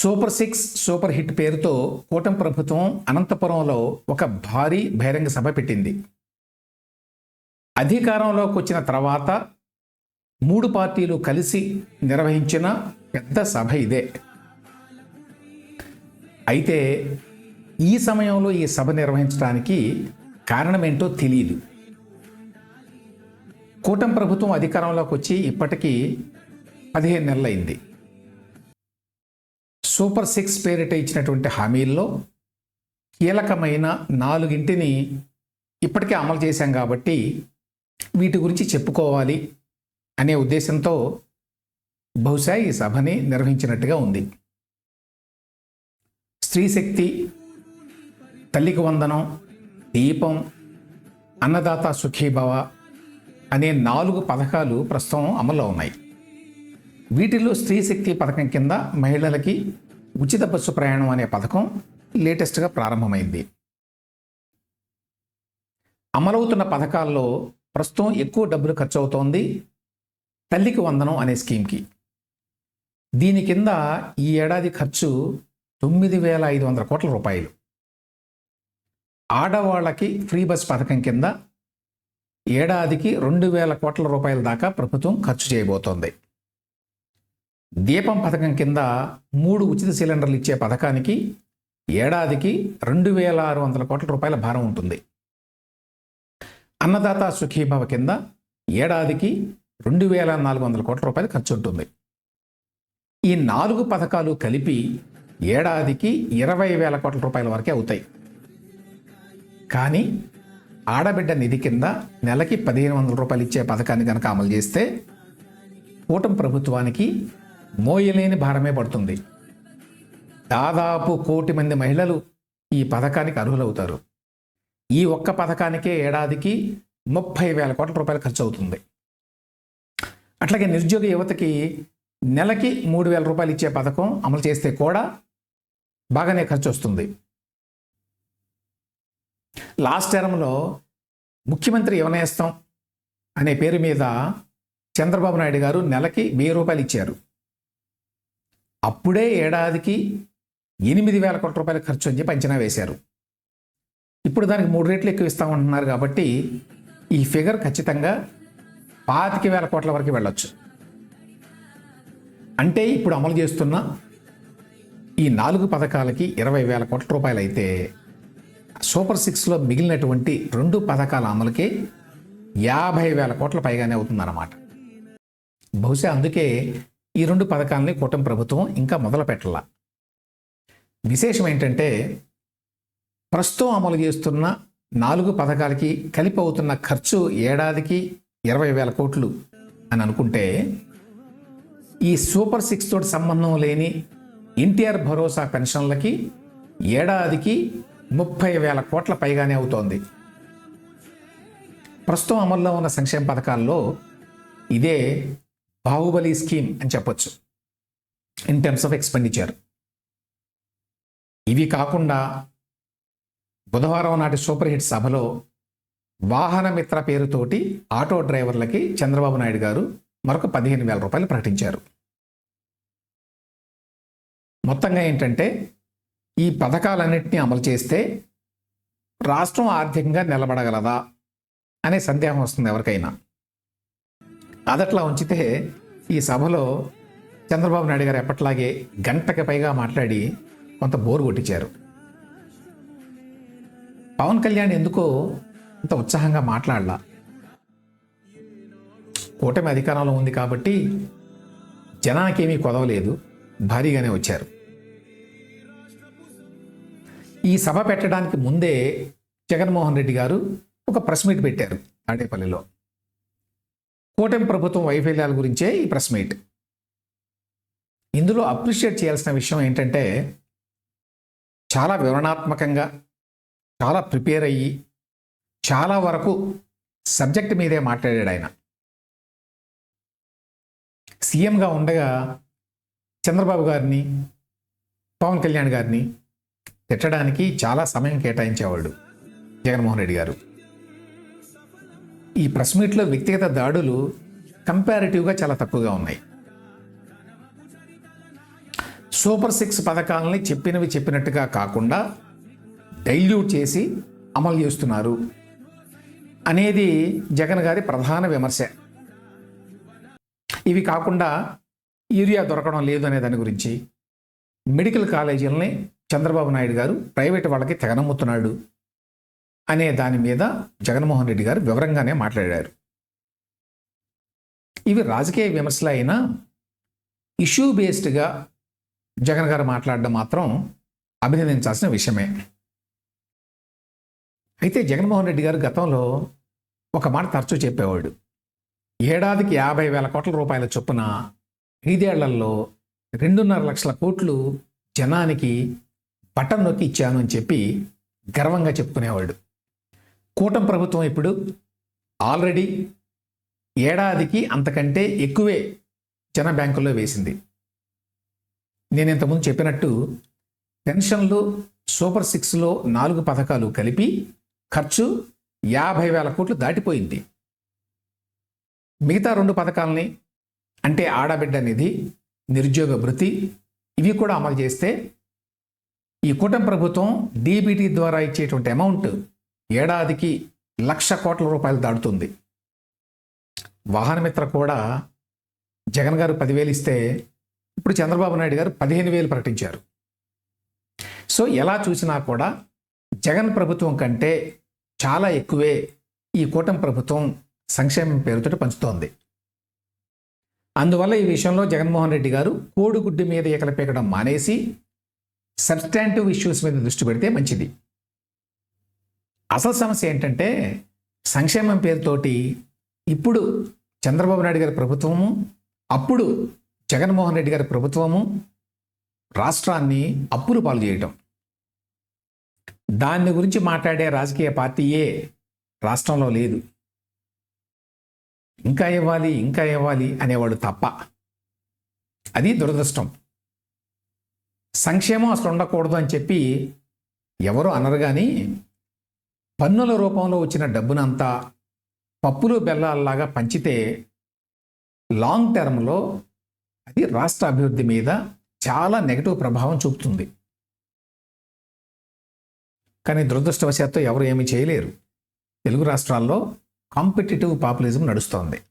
Super six super hit పేరుతో కూటమి ప్రభుత్వం అనంతపురంలో ఒక భారీ బహిరంగ సభ పెట్టింది. అధికారంలోకి వచ్చిన తర్వాత మూడు పార్టీలు కలిసి నిర్వహించిన పెద్ద సభ ఇదే. అయితే ఈ సమయంలో ఈ సభ నిర్వహించడానికి కారణమేంటో తెలియదు కూటమి ప్రభుత్వం అధికారంలోకి వచ్చి ఇప్పటికీ పదిహేను నెలలైంది. సూపర్ సిక్స్ పేరిట ఇచ్చినటువంటి హామీల్లో కీలకమైన నాలుగింటిని ఇప్పటికే అమలు చేశాం కాబట్టి వీటి గురించి చెప్పుకోవాలి అనే ఉద్దేశంతో బహుశా ఈ సభని నిర్వహించినట్టుగా ఉంది. స్త్రీశక్తి తల్లికి వందనం దీపం అన్నదాత సుఖీభవ అనే నాలుగు పథకాలు ప్రస్తుతం అమల్లో ఉన్నాయి. వీటిలో స్త్రీ శక్తి పథకం కింద మహిళలకి ఉచిత బస్సు ప్రయాణం అనే పథకం లేటెస్ట్గా ప్రారంభమైంది. అమలవుతున్న పథకాల్లో ప్రస్తుతం ఎక్కువ డబ్బులు ఖర్చు అవుతోంది తల్లికి వందనం అనే స్కీమ్కి. దీని కింద ఈ ఏడాది ఖర్చు తొమ్మిది వేల ఐదు వందల కోట్ల రూపాయలు. ఆడవాళ్ళకి ఫ్రీ బస్ పథకం కింద ఏడాదికి రెండు వేల కోట్ల రూపాయల దాకా ప్రభుత్వం ఖర్చు చేయబోతోంది. దీపం పథకం కింద మూడు ఉచిత సిలిండర్లు ఇచ్చే పథకానికి ఏడాదికి రెండు వేల ఆరు వందల కోట్ల రూపాయల భారం ఉంటుంది. అన్నదాత సుఖీభవ కింద ఏడాదికి రెండు వేల నాలుగు వందల కోట్ల రూపాయలు ఖర్చు ఉంటుంది. ఈ నాలుగు పథకాలు కలిపి ఏడాదికి ఇరవై వేల కోట్ల రూపాయల వరకే అవుతాయి. కానీ ఆడబిడ్డ నిధి కింద నెలకి పదిహేను వందల రూపాయలు ఇచ్చే పథకాన్ని కనుక అమలు చేస్తే కూటమి ప్రభుత్వానికి మోయలేని భారమే పడుతుంది. దాదాపు కోటి మంది మహిళలు ఈ పథకానికి అర్హులవుతారు. ఈ ఒక్క పథకానికే ఏడాదికి ముప్పై వేల కోట్ల రూపాయలు ఖర్చు అవుతుంది అట్లాగే నిరుద్యోగ యువతకి నెలకి మూడు వేల రూపాయలు ఇచ్చే పథకం అమలు చేస్తే కూడా బాగానే ఖర్చు వస్తుంది లాస్ట్ టర్మ్లో ముఖ్యమంత్రి యువనేస్తం అనే పేరు మీద చంద్రబాబు నాయుడు గారు నెలకి వెయ్యి రూపాయలు ఇచ్చారు. అప్పుడే ఏడాదికి ఎనిమిది వేల కోట్ల రూపాయల ఖర్చు అని చెప్పి అంచనా వేశారు. ఇప్పుడు దానికి మూడు రేట్లు ఎక్కువ ఇస్తామంటున్నారు కాబట్టి ఈ ఫిగర్ ఖచ్చితంగా పాతిక వేల కోట్ల వరకు వెళ్ళొచ్చు. అంటే ఇప్పుడు అమలు చేస్తున్న ఈ నాలుగు పథకాలకి ఇరవై వేల కోట్ల రూపాయలు అయితే సూపర్ సిక్స్లో మిగిలినటువంటి రెండు పథకాల అమలుకే యాభై వేల కోట్ల పైగానే అవుతుందన్నమాట. బహుశా అందుకే ఈ రెండు పథకాలని కూటమి ప్రభుత్వం ఇంకా మొదలు పెట్టాల విశేషం ఏంటంటే ప్రస్తుతం అమలు చేస్తున్న నాలుగు పథకాలకి కలిపి అవుతున్న ఖర్చు ఏడాదికి ఇరవై వేల కోట్లు అని అనుకుంటే ఈ సూపర్ సిక్స్ తోటి సంబంధం లేని ఎన్టీఆర్ భరోసా పెన్షన్లకి ఏడాదికి ముప్పై వేల కోట్ల పైగానే అవుతోంది. ప్రస్తుతం అమల్లో ఉన్న సంక్షేమ పథకాల్లో ఇదే బాహుబలి స్కీమ్ అని చెప్పొచ్చు. ఇన్ టర్మ్స్ ఆఫ్ ఎక్స్పెండిచర్ ఇవి కాకుండా బుధవారం నాటి సూపర్ హిట్ సభలో వాహనమిత్ర పేరుతోటి ఆటో డ్రైవర్లకి చంద్రబాబు నాయుడు గారు మరొక పదిహేను వేల రూపాయలు ప్రకటించారు. మొత్తంగా ఏంటంటే ఈ పథకాలన్నింటినీ అమలు చేస్తే రాష్ట్రం ఆర్థికంగా నిలబడగలదా అనే సందేహం వస్తుంది ఎవరికైనా. అదట్లా ఉంచితే ఈ సభలో చంద్రబాబు నాయుడు గారు ఎప్పట్లాగే గంటకి పైగా మాట్లాడి కొంత బోరు కొట్టించారు. పవన్ కళ్యాణ్ ఎందుకో అంత ఉత్సాహంగా మాట్లాడలా. కూటమి అధికారంలో ఉంది కాబట్టి జనానికేమీ కొదవలేదు భారీగానే వచ్చారు. ఈ సభ పెట్టడానికి ముందే జగన్మోహన్ రెడ్డి గారు ఒక ప్రెస్ మీట్ పెట్టారు తాడేపల్లిలో కూటమి ప్రభుత్వం వైఫల్యాల గురించే ఈ ప్రెస్ మీట్. ఇందులో అప్రిషియేట్ చేయాల్సిన విషయం ఏంటంటే చాలా వివరణాత్మకంగా చాలా ప్రిపేర్ అయ్యి చాలా వరకు సబ్జెక్ట్ మీదే మాట్లాడాడు ఆయన. సీఎంగా ఉండగా చంద్రబాబు గారిని పవన్ కళ్యాణ్ గారిని తిట్టడానికి చాలా సమయం కేటాయించేవాడు జగన్మోహన్ రెడ్డి గారు. ఈ ప్రెస్ మీట్లో వ్యక్తిగత దాడులు కంపారిటివ్గా చాలా తక్కువగా ఉన్నాయి. సూపర్ సిక్స్ పథకాలని చెప్పినవి చెప్పినట్టుగా కాకుండా డైల్యూట్ చేసి అమలు చేస్తున్నారు అనేది జగన్ గారి ప్రధాన విమర్శ. ఇవి కాకుండా యూరియా దొరకడం లేదు అనే దాని గురించి మెడికల్ కాలేజీలని చంద్రబాబు నాయుడు గారు ప్రైవేట్ వాళ్ళకి తెగనమ్ముతున్నాడు అనే దాని మీద జగన్మోహన్ రెడ్డి గారు వివరంగానే మాట్లాడారు. ఇవి రాజకీయ విమర్శలు అయినా ఇష్యూ బేస్డ్గా జగన్ గారు మాట్లాడడం మాత్రం అభినందించాల్సిన విషయమే. అయితే జగన్మోహన్ రెడ్డి గారు గతంలో ఒక మాట తరచూ చెప్పేవాడు. ఏడాదికి యాభై వేల కోట్ల రూపాయల చొప్పున ఐదేళ్ళలో రెండున్నర లక్షల కోట్లు జనానికి బటన్ నొక్కి ఇచ్చాను అని చెప్పి గర్వంగా చెప్పుకునేవాడు. కూటమి ప్రభుత్వం ఇప్పుడు ఆల్రెడీ ఏడాదికి అంతకంటే ఎక్కువే జన బ్యాంకుల్లో వేసింది. నేను ఇంతకుముందు చెప్పినట్టు పెన్షన్లు సూపర్ సిక్స్లో నాలుగు పథకాలు కలిపి ఖర్చు యాభై వేల కోట్లు దాటిపోయింది. మిగతా రెండు పథకాలని అంటే ఆడబిడ్డ నిధి నిరుద్యోగ భృతి ఇవి కూడా అమలు చేస్తే ఈ కూటమి ప్రభుత్వం డీబీటీ ద్వారా ఇచ్చేటువంటి అమౌంట్ ఏడాదికి లక్ష కోట్ల రూపాయలు దాటుతుంది. వాహనమిత్ర కూడా జగన్ గారు పదివేలు ఇస్తే ఇప్పుడు చంద్రబాబు నాయుడు గారు పదిహేను వేలు ప్రకటించారు. సో ఎలా చూసినా కూడా జగన్ ప్రభుత్వం కంటే చాలా ఎక్కువే ఈ కూటమి ప్రభుత్వం సంక్షేమం పేరుతో పంచుతోంది. అందువల్ల ఈ విషయంలో జగన్మోహన్ రెడ్డి గారు కోడిగుడ్డు మీద ఈకలు పీకడం మానేసి సబ్స్టాంటివ్ ఇష్యూస్ మీద దృష్టి పెడితే మంచిది. అసలు సమస్య ఏంటంటే సంక్షేమం పేరుతోటి ఇప్పుడు చంద్రబాబు నాయుడు గారి ప్రభుత్వము అప్పుడు జగన్మోహన్ రెడ్డి గారి ప్రభుత్వము రాష్ట్రాన్ని అప్పులు పాలు చేయటం. దాని గురించి మాట్లాడే రాజకీయ పార్టీయే రాష్ట్రంలో లేదు. ఇంకా ఇవ్వాలి ఇంకా ఇవ్వాలి అనేవాడు తప్ప అది దురదృష్టం. సంక్షేమం అసలు ఉండకూడదు అని చెప్పి ఎవరు అనరు కానీ పన్నుల రూపంలో వచ్చిన డబ్బునంతా పప్పులు బెల్లాల్లాగా పంచితే లాంగ్ టర్మ్లో అది రాష్ట్ర అభివృద్ధి మీద చాలా నెగటివ్ ప్రభావం చూపుతుంది. కానీ దురదృష్టవశాత్తు ఎవరు ఏమీ చేయలేరు. తెలుగు రాష్ట్రాల్లో కాంపిటేటివ్ పాపులిజం నడుస్తోంది.